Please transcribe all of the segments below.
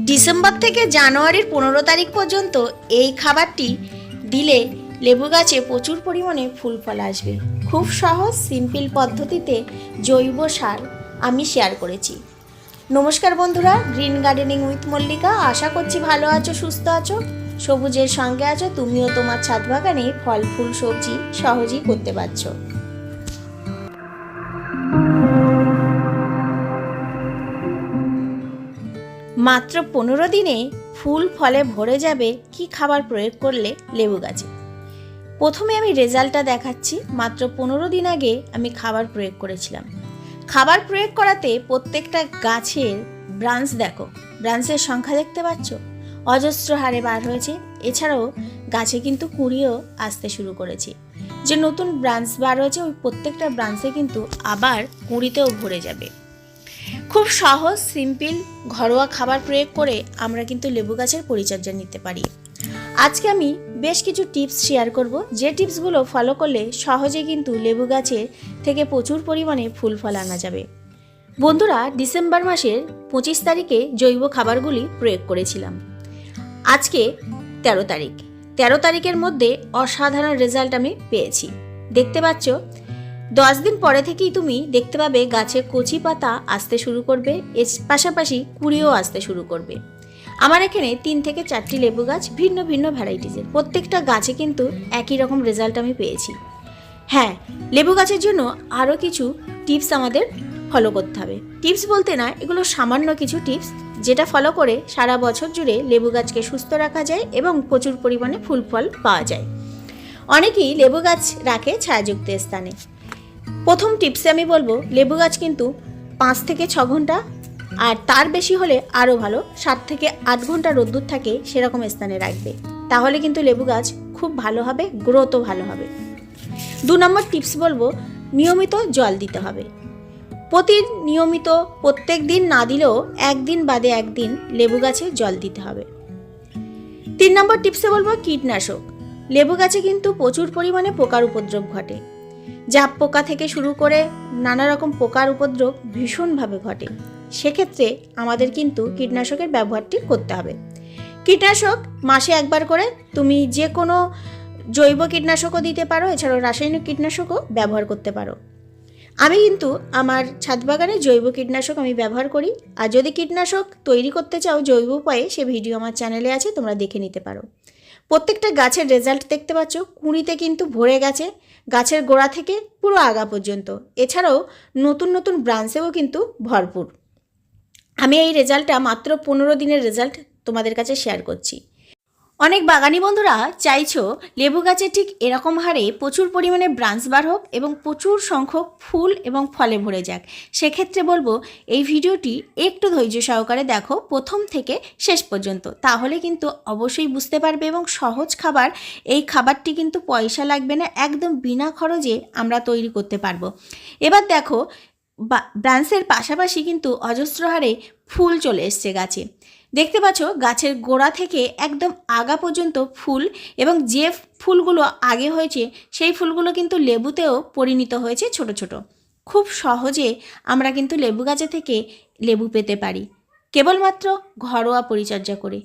December থেকে জানুয়ারির পনেরো তারিখ পর্যন্ত এই খাবারটি দিলে লেবু গাছে প্রচুর পরিমাণে ফুল ফল আসবে। খুব সহজ সিম্পল পদ্ধতিতে জৈব সার আমি শেয়ার করেছি। নমস্কার বন্ধুরা গ্রিন গার্ডেনিং উইথ মল্লিকা আশা করছি ভালো আছো, সুস্থ আছো, সবুজের সঙ্গে আছো, তুমিও তোমার ছাদ বাগানে ফল, ফুল, সবজি সহজেই করতে পারছ। মাত্র পনেরো দিনে ফুল ফলে ভরে যাবে কি খাবার প্রয়োগ করলে লেবু গাছে। প্রথমে আমি রেজাল্টটা দেখাচ্ছি, মাত্র পনেরো দিন আগে আমি খাবার প্রয়োগ করেছিলাম। খাবার প্রয়োগ করাতে প্রত্যেকটা গাছের ব্রাঞ্চ দেখো, ব্রাঞ্চের সংখ্যা দেখতে পাচ্ছ? অজস্র হারে বার হয়েছে, এছাড়াও গাছে কিন্তু কুড়িও আসতে শুরু করেছে। যে নতুন ব্রাঞ্চ বার হয়েছে, ওই প্রত্যেকটা ব্রাঞ্চে কিন্তু আবার কুড়িতেও ভরে যাবে। খুব সহজ, সিম্পল, ঘরোয়া খাবার প্রয়োগ করে আমরা কিন্তু লেবু গাছের পরিচর্যা নিতে পারি। আজকে আমি বেশ কিছু টিপস শেয়ার করব। যে টিপসগুলো ফলো করলে সহজে কিন্তু লেবু গাছের থেকে প্রচুর পরিমাণে ফুল ফল আনা যাবে। বন্ধুরা, ডিসেম্বর মাসের পঁচিশ তারিখে জৈব খাবারগুলি প্রয়োগ করেছিলাম। আজকে তেরো তারিখ। তেরো তারিখের মধ্যে অসাধারণ রেজাল্ট আমি পেয়েছি। দেখতে পাচ্ছ দশ দিন পরে থেকেই তুমি দেখতে পাবে গাছে কচি পাতা আসতে শুরু করবে, এর পাশাপাশি কুড়িও আসতে শুরু করবে। আমার এখানে তিন থেকে চারটি লেবু গাছ ভিন্ন ভিন্ন ভ্যারাইটিসের প্রত্যেকটা গাছে কিন্তু একই রকম রেজাল্ট আমি পেয়েছি। হ্যাঁ লেবু গাছের জন্য আরও কিছু টিপস আমাদের ফলো করতে হবে। টিপস বলতে না, এগুলো সামান্য কিছু টিপস যেটা ফলো করে সারা বছর জুড়ে লেবু গাছকে সুস্থ রাখা যায় এবং প্রচুর পরিমাণে ফুল ফল পাওয়া যায়। অনেকেই লেবু গাছ রাখে ছায়াযুক্ত স্থানে। প্রথম টিপসে আমি বলব, লেবু গাছ কিন্তু পাঁচ থেকে ছ ঘণ্টা আর তার বেশি হলে আরও ভালো, সাত থেকে আট ঘণ্টা রোদ্দুর থাকে সেরকম স্থানে রাখবে। তাহলে কিন্তু লেবু গাছ খুব ভালো হবে, গ্রোথও ভালো হবে। দু নম্বর টিপস বলব, নিয়মিত জল দিতে হবে। প্রতি নিয়মিত প্রত্যেক দিন না দিলেও একদিন বাদে একদিন লেবু গাছে জল দিতে হবে। তিন নম্বর টিপসে বলব, কীটনাশক। লেবু গাছে কিন্তু প্রচুর পরিমাণে পোকার উপদ্রব ঘটে। জাপ পোকা থেকে শুরু করে নানা রকম পোকার উপদ্রব ভীষণভাবে ঘটে। সেক্ষেত্রে আমাদের কিন্তু কীটনাশকের ব্যবহারটি করতে হবে। কীটনাশক মাসে একবার করে তুমি যে কোনো জৈব কীটনাশকও দিতে পারো, এছাড়াও রাসায়নিক কীটনাশকও ব্যবহার করতে পারো। আমি কিন্তু আমার ছাদ বাগানে জৈব কীটনাশক আমি ব্যবহার করি। আর যদি কীটনাশক তৈরি করতে চাও জৈব উপায়ে, সে ভিডিও আমার চ্যানেলে আছে, তোমরা দেখে নিতে পারো। প্রত্যেকটা গাছের রেজাল্ট দেখতে পাচ্ছ, কুঁড়িতে কিন্তু ভরে গেছে, গাছের গোড়া থেকে পুরো আগা পর্যন্ত। এছাড়াও নতুন নতুন ব্রাঞ্চেও কিন্তু ভরপুর। আমি এই রেজাল্টটা মাত্র পনেরো দিনের রেজাল্ট তোমাদের কাছে শেয়ার করছি। অনেক বাগানি বন্ধুরা চাইছো লেবু গাছে ঠিক এরকম হারে প্রচুর পরিমাণে ব্রাঞ্চ বার হোক এবং প্রচুর সংখ্যক ফুল এবং ফলে ভরে যাক। সেক্ষেত্রে বলব, এই ভিডিওটি একটু ধৈর্য সহকারে দেখো প্রথম থেকে শেষ পর্যন্ত। তাহলে কিন্তু অবশ্যই বুঝতে পারবে এবং সহজ খাবার, এই খাবারটি কিন্তু পয়সা লাগবে না, একদম বিনা খরচে আমরা তৈরি করতে পারব। এবার দেখো ব্রাঞ্চের পাশাপাশি কিন্তু অজস্র হারে ফুল চলে এসছে গাছে। দেখতে পাচ্ছ, গাছের গোড়া থেকে একদম আগা পর্যন্ত ফুল এবং যে ফুলগুলো আগে হয়েছে, সেই ফুলগুলো কিন্তু লেবুতেও পরিণত হয়েছে ছোট ছোট। খুব সহজে আমরা কিন্তু লেবু গাছে থেকে লেবু পেতে পারি, কেবলমাত্র ঘরোয়া পরিচর্যা করে।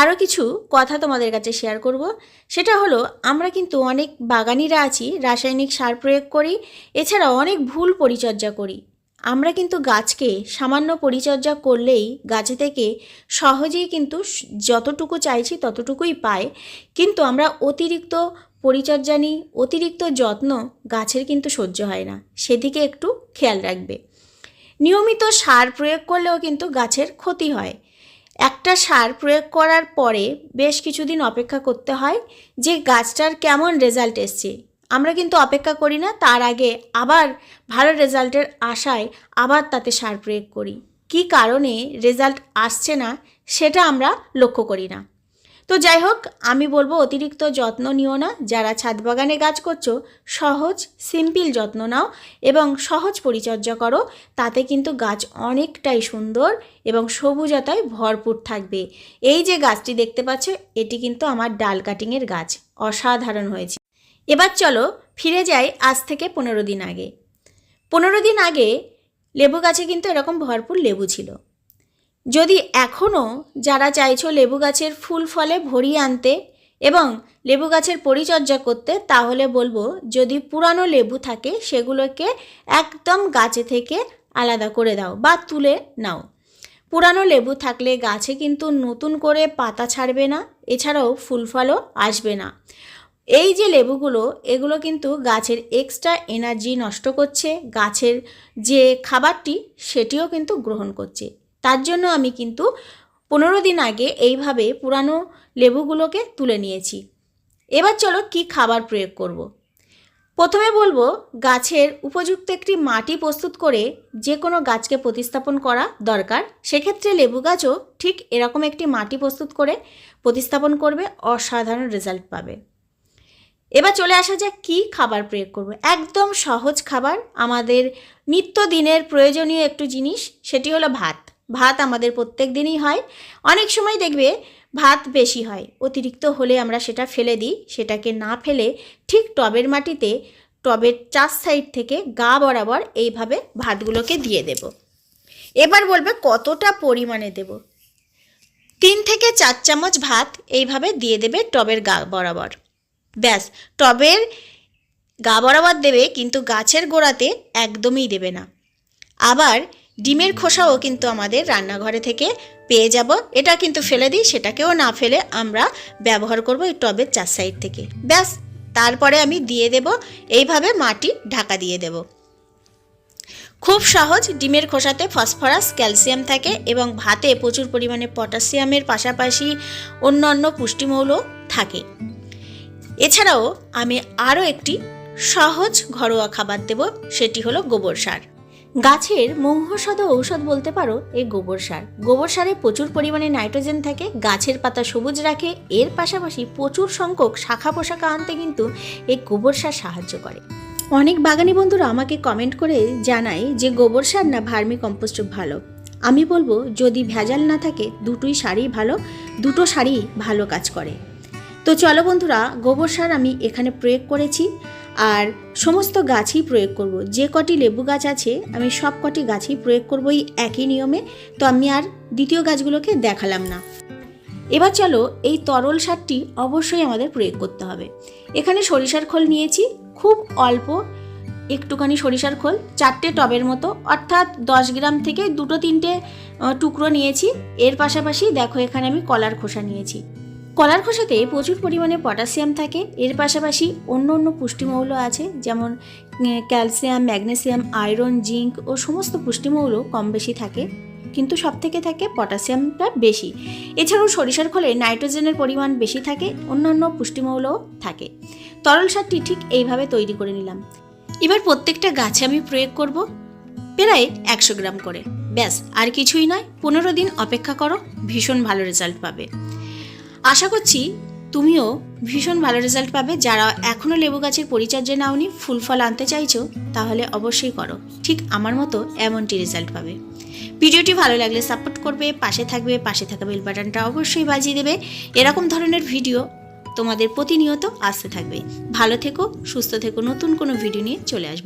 আরও কিছু কথা তোমাদের কাছে শেয়ার করব, সেটা হলো, আমরা কিন্তু অনেক বাগানিরা আছি, রাসায়নিক সার প্রয়োগ করি এছাড়া অনেক ভুল পরিচর্যা করি। আমরা কিন্তু গাছকে সামান্য পরিচর্যা করলেই গাছে থেকে সহজেই কিন্তু যতটুকু চাইছি ততটুকুই পাই কিন্তু আমরা অতিরিক্ত পরিচর্যা নিই, অতিরিক্ত যত্ন গাছের কিন্তু সহ্য হয় না। সেদিকে একটু খেয়াল রাখবে। নিয়মিত সার প্রয়োগ করলেও কিন্তু গাছের ক্ষতি হয়। একটা সার প্রয়োগ করার পরে বেশ কিছুদিন অপেক্ষা করতে হয় যে গাছটার কেমন রেজাল্ট এসছে। আমরা কিন্তু অপেক্ষা করি না, তার আগে আবার ভালো রেজাল্টের আশায় আবার তাতে সার প্রয়োগ করি। কী কারণে রেজাল্ট আসছে না, সেটা আমরা লক্ষ্য করি না। তো যাই হোক, আমি বলব অতিরিক্ত যত্ন নিও না। যারা ছাদ বাগানে গাছ করছ, সহজ, সিম্পল যত্ন নাও এবং সহজ পরিচর্যা করো। তাতে কিন্তু গাছ অনেকটাই সুন্দর এবং সবুজতায় ভরপুর থাকবে। এই যে গাছটি দেখতে পাচ্ছ, এটি কিন্তু আমার ডাল কাটিংয়ের গাছ। অসাধারণ হয়েছে। এবার চলো ফিরে যাই আজ থেকে পনেরো দিন আগে। পনেরো দিন আগে লেবু গাছে কিন্তু এরকম ভরপুর লেবু ছিল। যদি এখনও যারা চাইছো লেবু গাছের ফুল ফলে ভরিয়ে আনতে এবং লেবু গাছের পরিচর্যা করতে, তাহলে বলব যদি পুরানো লেবু থাকে, সেগুলোকে একদম গাছে থেকে আলাদা করে দাও বা তুলে নাও। পুরানো লেবু থাকলে গাছে কিন্তু নতুন করে পাতা ছাড়বে না, এছাড়াও ফুল ফলও আসবে না। এই যে লেবুগুলো, এগুলো কিন্তু গাছের এক্সট্রা এনার্জি নষ্ট করছে। গাছের যে খাবারটি, সেটিও কিন্তু গ্রহণ করছে। তার জন্য আমি কিন্তু পনেরো দিন আগে এইভাবে পুরানো লেবুগুলোকে তুলে নিয়েছি। এবার চলো কি খাবার প্রয়োগ করব। প্রথমে বলব, গাছের উপযুক্ত একটি মাটি প্রস্তুত করে যে কোনো গাছকে প্রতিস্থাপন করা দরকার। সেক্ষেত্রে লেবু গাছও ঠিক এরকম একটি মাটি প্রস্তুত করে প্রতিস্থাপন করবে, অসাধারণ রেজাল্ট পাবে। এবার চলে আসা যাক কী খাবার প্রয়োগ করব। একদম সহজ খাবার, আমাদের নিত্যদিনের প্রয়োজনীয় একটু জিনিস, সেটি হলো ভাত। ভাত আমাদের প্রত্যেক দিনই হয়। অনেক সময় দেখবে ভাত বেশি হয়। অতিরিক্ত হলে আমরা সেটা ফেলে দিই। সেটাকে না ফেলে ঠিক টবের মাটিতে, টবের চার সাইড থেকে গা বরাবর এইভাবে ভাতগুলোকে দিয়ে দেব। এবার বলবে কতটা পরিমাণে দেব? তিন থেকে চার চামচ ভাত এইভাবে দিয়ে দেবে টবের গা বরাবর। ব্যাস, টবের গা বরাবর দেবে কিন্তু গাছের গোড়াতে একদমই দেবে না। আবার ডিমের খোসাও কিন্তু আমাদের রান্নাঘরে থেকে পেয়ে যাব। এটা কিন্তু ফেলে দিই, সেটাকেও না ফেলে আমরা ব্যবহার করব এই টবের চার সাইড থেকে। ব্যাস, তারপরে আমি দিয়ে দেব, এইভাবে মাটি ঢাকা দিয়ে দেব। খুব সহজ, ডিমের খোসাতে ফসফরাস, ক্যালসিয়াম থাকে এবং ভাতে প্রচুর পরিমাণে পটাশিয়ামের পাশাপাশি অন্যান্য পুষ্টিমৌল থাকে। এছাড়াও আমি আরও একটি সহজ ঘরোয়া খাবার দেব, সেটি হলো গোবর সার। গাছের মৌহসদ ঔষধ বলতে পারো, এই গোবর সার। গোবর সারে প্রচুর পরিমাণে নাইট্রোজেন থাকে, গাছের পাতা সবুজ রাখে, এর পাশাপাশি প্রচুর সংখ্যক শাখা পোশাকা আনতে কিন্তু এই গোবর সার সাহায্য করে। অনেক বাগানি বন্ধুরা আমাকে কমেন্ট করে জানায় যে গোবর সার না ভার্মি কম্পোস্ট ভালো। আমি বলব, যদি ভেজাল না থাকে, দুটোই সারই ভালো, দুটো সারই ভালো কাজ করে। তো চলো বন্ধুরা, গোবর সার আমি এখানে প্রয়োগ করেছি আর সমস্ত গাছই প্রয়োগ করব। যে কটি লেবু গাছ আছে, আমি সব কটি গাছই প্রয়োগ করব এই একই নিয়মে। তো আমি আর দ্বিতীয় গাছগুলোকে দেখালাম না। এবার চলো এই তরল সারটি অবশ্যই আমাদের প্রয়োগ করতে হবে। এখানে সরিষার খোল নিয়েছি, খুব অল্প একটুখানি সরিষার খোল, চারটে টবের মতো, অর্থাৎ দশ গ্রাম থেকে দুটো তিনটে টুকরো নিয়েছি। এর পাশাপাশি দেখো এখানে আমি কলার খোসা নিয়েছি। কলার খোসাতে প্রচুর পরিমাণে পটাশিয়াম থাকে। এর পাশাপাশি অন্য অন্য পুষ্টিমৌল আছে, যেমন ক্যালসিয়াম, ম্যাগনেসিয়াম, আয়রন, জিঙ্ক ও সমস্ত পুষ্টিমৌল কম বেশি থাকে, কিন্তু সব থেকে থাকে পটাশিয়ামটা বেশি। এছাড়াও সরিষার খোলে নাইট্রোজেনের পরিমাণ বেশি থাকে অন্যান্য পুষ্টিমৌলও থাকে। তরল সারটি ঠিক এইভাবে তৈরি করে নিলাম। এবার প্রত্যেকটা গাছে আমি প্রয়োগ করব প্রায় একশো গ্রাম করে। ব্যাস, আর কিছুই নয়, পনেরো দিন অপেক্ষা করো, ভীষণ ভালো রেজাল্ট পাবে। আশা করছি তুমিও ভীষণ ভালো রেজাল্ট পাবে। যারা এখনও লেবু গাছের পরিচর্যা নাওনি, ফুল ফল আনতে চাইছো, তাহলে অবশ্যই করো। ঠিক আমার মতো এমনটি রেজাল্ট পাবে। ভিডিওটি ভালো লাগলে সাপোর্ট করবে, পাশে থাকবে, পাশে থাকা বেল বাটনটা অবশ্যই বাজিয়ে দেবে। এরকম ধরনের ভিডিও তোমাদের প্রতিনিয়ত আসতে থাকবে। ভালো থেকো, সুস্থ থেকো, নতুন কোনো ভিডিও নিয়ে চলে আসব।